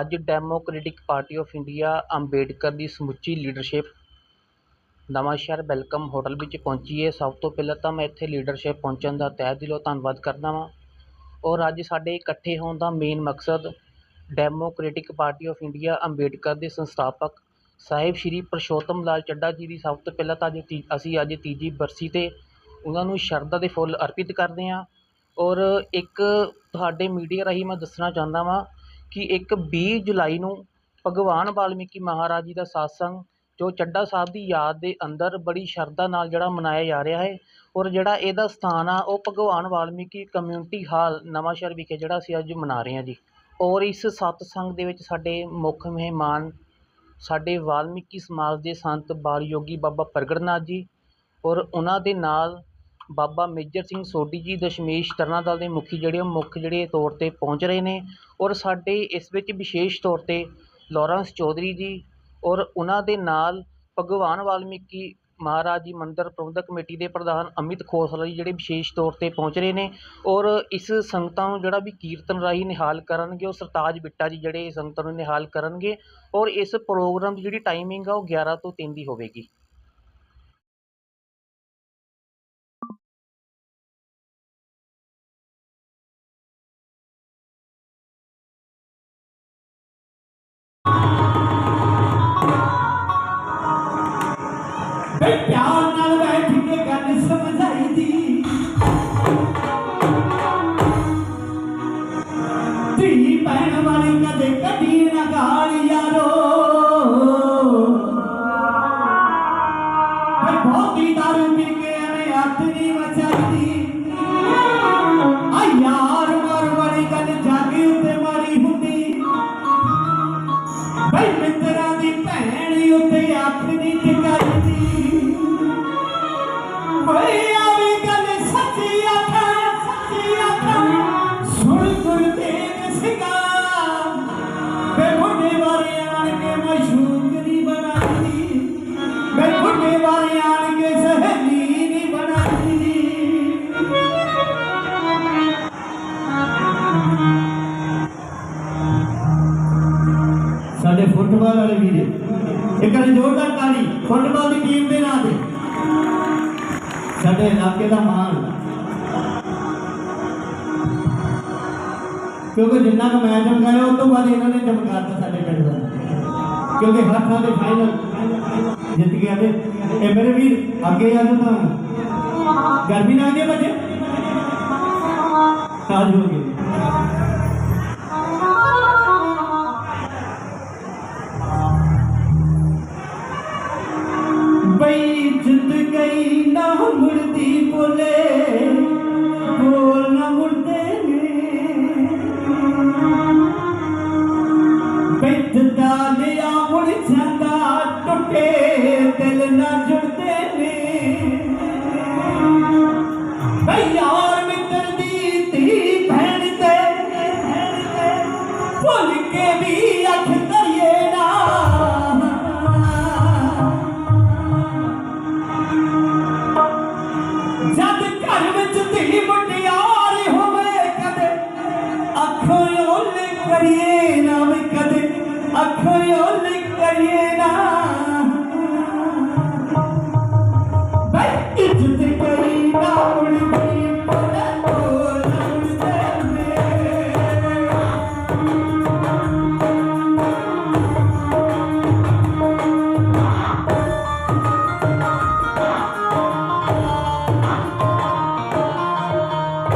ਅੱਜ Democratic Party of India Ambedkar ਦੀ ਸਮੁੱਚੀ leadership Nawanshahr welcome hotel ਵਿੱਚ ਪਹੁੰਚੀ ਹੈ। ਸਭ ਤੋਂ ਪਹਿਲਾਂ ਤਾਂ ਮੈਂ ਇੱਥੇ ਲੀਡਰਸ਼ਿਪ ਪਹੁੰਚਣ ਦਾ ਤਹਿ ਦਿਲੋਂ ਧੰਨਵਾਦ ਕਰਦਾ ਵਾਂ। ਔਰ ਅੱਜ ਸਾਡੇ ਇਕੱਠੇ ਹੋਣ ਦਾ ਮੇਨ ਮਕਸਦ Democratic Party of India Ambedkar ਦੇ ਸੰਸਥਾਪਕ ਸਾਹਿਬ ਸ਼੍ਰੀ ਪੁਰਸ਼ੋਤਮ ਲਾਲ ਚੱਡਾ ਜੀ ਦੀ ਸਭ ਤੋਂ ਪਹਿਲਾਂ ਤਾਂ ਅੱਜ ਤੀ, ਅਸੀਂ ਅੱਜ ਤੀਜੀ ਬਰਸੀ 'ਤੇ ਉਹਨਾਂ ਨੂੰ ਸ਼ਰਧਾ ਦੇ ਫੁੱਲ ਅਰਪਿਤ ਕਰਦੇ ਹਾਂ। ਔਰ ਇੱਕ ਤੁਹਾਡੇ ਮੀਡੀਆ ਰਾਹੀਂ ਮੈਂ ਦੱਸਣਾ ਚਾਹੁੰਦਾ ਵਾਂ ਕਿ ਇੱਕ 20 ਜੁਲਾਈ ਨੂੰ ਭਗਵਾਨ ਵਾਲਮੀਕੀ ਮਹਾਰਾਜ ਜੀ ਦਾ ਸਾਸੰਗ ਜੋ ਚੱਡਾ ਸਾਹਿਬ ਦੀ ਯਾਦ ਦੇ ਅੰਦਰ ਬੜੀ ਸ਼ਰਧਾ ਨਾਲ ਜਿਹੜਾ ਮਨਾਇਆ ਜਾ ਰਿਹਾ ਹੈ ਔਰ ਜਿਹੜਾ ਇਹਦਾ ਸਥਾਨ ਆ, ਉਹ ਭਗਵਾਨ ਵਾਲਮੀਕੀ ਕਮਿਊਨਿਟੀ ਹਾਲ ਨਵਾਂਸ਼ਹਿਰ ਵਿਖੇ ਜਿਹੜਾ ਅਸੀਂ ਅੱਜ ਮਨਾ ਰਹੇ ਹਾਂ ਜੀ। ਔਰ ਇਸ ਸਤਸੰਗ ਦੇ ਵਿੱਚ ਸਾਡੇ ਮੁੱਖ ਮਹਿਮਾਨ, ਸਾਡੇ ਵਾਲਮੀਕੀ ਸਮਾਜ ਦੇ ਸੰਤ ਬਾਲ ਯੋਗੀ ਬਾਬਾ ਪ੍ਰਗਟਨਾਥ ਜੀ ਔਰ ਉਹਨਾਂ ਦੇ ਨਾਲ ਬਾਬਾ ਮੇਜਰ ਸਿੰਘ ਸੋਢੀ ਜੀ ਦਸ਼ਮੇਸ਼ ਤਰਨਾ ਦਲ ਦੇ ਮੁਖੀ ਜਿਹੜੇ ਉਹ ਮੁੱਖ ਜਿਹੜੇ ਤੌਰ 'ਤੇ ਪਹੁੰਚ ਰਹੇ ਨੇ ਔਰ ਸਾਡੇ ਇਸ ਵਿੱਚ ਵਿਸ਼ੇਸ਼ ਤੌਰ 'ਤੇ ਲਾਰੈਂਸ ਚੌਧਰੀ ਜੀ ਔਰ ਉਹਨਾਂ ਦੇ ਨਾਲ ਭਗਵਾਨ ਵਾਲਮੀਕੀ ਮਹਾਰਾਜ ਜੀ ਮੰਦਿਰ ਪ੍ਰਬੰਧਕ ਕਮੇਟੀ ਦੇ ਪ੍ਰਧਾਨ ਅਮਿਤ ਖੋਸਲਾ ਜੀ ਜਿਹੜੇ ਵਿਸ਼ੇਸ਼ ਤੌਰ 'ਤੇ ਪਹੁੰਚ ਰਹੇ ਨੇ ਔਰ ਇਸ ਸੰਗਤਾਂ ਨੂੰ ਜਿਹੜਾ ਵੀ ਕੀਰਤਨ ਰਾਹੀਂ ਨਿਹਾਲ ਕਰਨਗੇ, ਉਹ ਸਰਤਾਜ ਬਿੱਟਾ ਜੀ ਜਿਹੜੇ ਸੰਗਤਾਂ ਨੂੰ ਨਿਹਾਲ ਕਰਨਗੇ ਔਰ ਇਸ ਪ੍ਰੋਗਰਾਮ ਦੀ ਜਿਹੜੀ ਟਾਈਮਿੰਗ ਆ, ਉਹ 11 ਤੋਂ 3 ਦੀ ਹੋਵੇਗੀ। Amen. बड़े इलाके का මහාන क्योंकि जिन्ना का मैं चमकाया उस तो बाद इन्होंने चमकाता साढ़े पिंड का क्योंकि हर साल फाइनल जित गया थे। मेरे भी अगे आ जाता तो। हूँ गर्मी ना आ गए बच्चे साज हो गए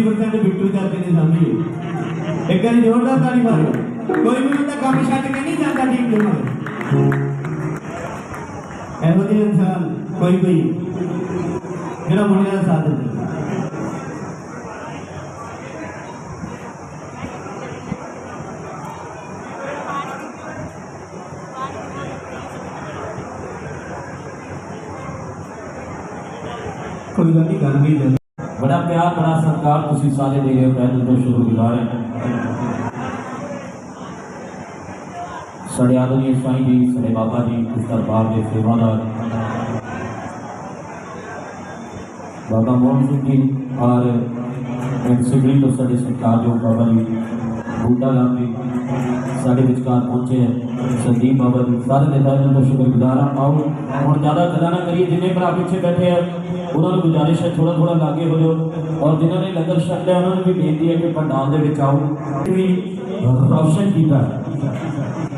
20 परसेंट बिट्टू चाचे ने सामने एक बार जोरदार ताली मारो कोई भी बंदा काम छट के नहीं जाता ਇਹੋ ਜਿਹੇ ਇਨਸਾਨ ਕੋਈ ਜਿਹੜਾ ਮੁੰਡਿਆਂ ਦਾ ਸਾਥ ਕੋਈ ਗੱਲ ਨਹੀਂ ਸਤਿਕਾਰ ਤੁਸੀਂ ਸਾਰੇ ਦੇ ਰਹੇ ਹੋ ਪਹਿਲੇ ਤੋਂ ਸ਼ੁਕਰਗੁਜ਼ਾਰ ਹਾਂ ਸਾਡੇ ਆਦਰਣੀ ਸਾਈਂ ਜੀ ਸਾਡੇ ਬਾਬਾ ਜੀ ਇਸ ਦਰਬਾਰ ਦੇ ਸੇਵਾਦਾਰ ਬਾਬਾ ਮੋਹਨ ਸਿੰਘ ਜੀ ਔਰ ਐਨਸੀਬੀ ਤੋਂ ਸਾਡੇ ਸਤਿਕਾਰਯੋਗ ਬਾਬਾ ਜੀ ਬੂਟਾ ਰਾਮ ਜੀ ਸਾਡੇ ਵਿਚਕਾਰ ਪਹੁੰਚੇ ਹੈ ਸੰਦੀਪ ਬਾਬਾ ਜੀ ਸਾਰੇ ਨੇਤਾਵਾਂ ਦਾ ਸ਼ੁਕਰਗੁਜ਼ਾਰ ਹਾਂ ਆਓ ਹੁਣ ਜ਼ਿਆਦਾ ਗੱਲਾਂ ਨਾ ਕਰੀਏ ਜਿੰਨੇ ਭਰਾ ਪਿੱਛੇ ਬੈਠੇ ਆ ਉਹਨਾਂ ਨੂੰ ਗੁਜ਼ਾਰਿਸ਼ ਹੈ ਥੋੜਾ ਥੋੜਾ ਲਾਗੇ ਹੋ ਜਾਓ ਔਰ ਜਿਨ੍ਹਾਂ ਨੇ ਲੰਗਰ ਛਕ ਉਹਨਾਂ ਨੂੰ ਵੀ ਬੇਨਤੀ ਹੈ ਕਿ ਪੰਡਾਲ ਦੇ ਵਿੱਚ ਆਓ। ਵੀ ਰੌਸ਼ਨ ਕੀਤਾ।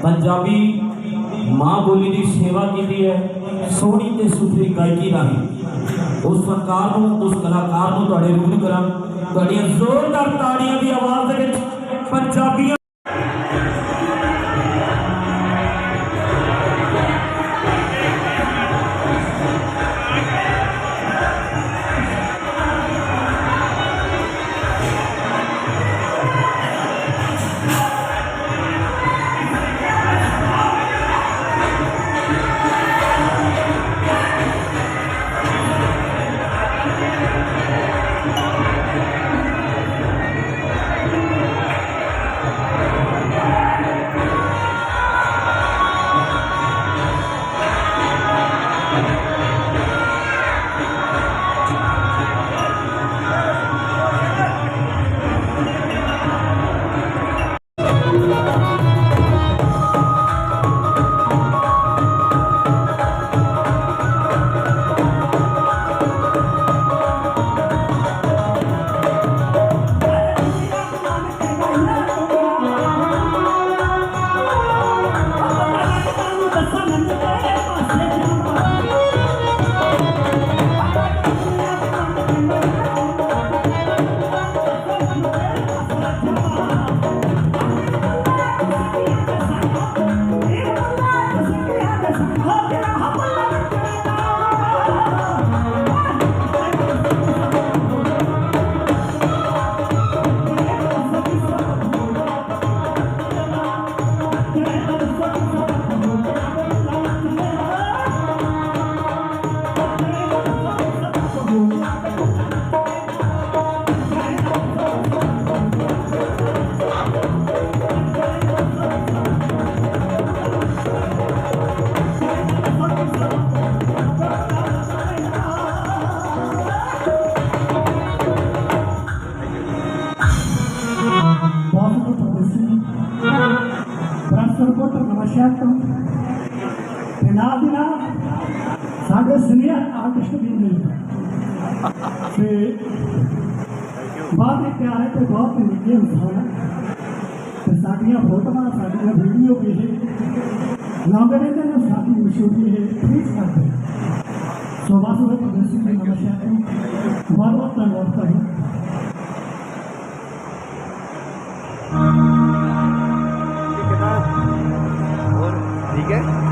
ਪੰਜਾਬੀ ਮਾਂ ਬੋਲੀ ਦੀ ਸੇਵਾ ਕੀਤੀ ਹੈ, ਸੋਹਣੀ ਤੇ ਸੁਥਰੀ ਗਾਇਕੀ ਰਾਹੀਂ। ਉਸ ਫਨਕਾਰ ਨੂੰ, ਉਸ ਕਲਾਕਾਰ ਨੂੰ ਤੁਹਾਡੇ ਰੂਬਰੂ ਕਰਾਂ। ਤੁਹਾਡੀਆਂ ਜ਼ੋਰਦਾਰ ਤਾੜੀਆਂ ਦੀ ਆਵਾਜ਼ ਦੇ ਵਿੱਚ ਪੰਜਾਬੀਆਂ से बात एक प्यार है तो बहुत नीचे उठाना। तो साड़ियाँ बहुत साड़ियाँ वीडियो भी है। नागरे का ना साड़ी मशहूरी है, ठीक साथ है। सुबह सुबह की दृष्टि में नमस्कार बहुत बहुत धन्यवाद करूँ ठीक है।